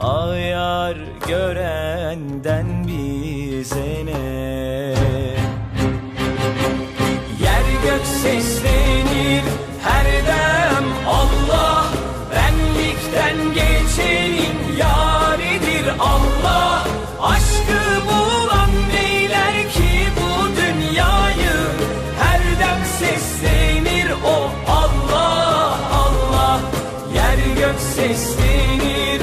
Ayar görenden bize ne? Yer gök seslenir her dem Allah Benlikten geçenin yaridir Allah. Aşkı bulan neyler ki bu dünyayı? Her dem seslenir o Allah Allah. Yer gök seslenir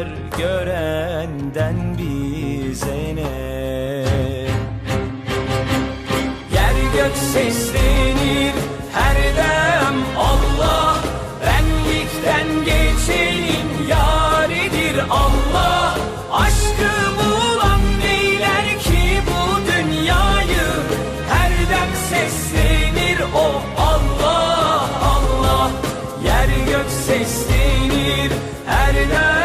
var görenden bize ne? Yer gök seslenir her dem Allah. Benlikten geçenin yaridir Allah. Aşkı bulan beyler ki bu dünyayı? Her dem seslenir o Allah Allah. Yer gök seslenir her dem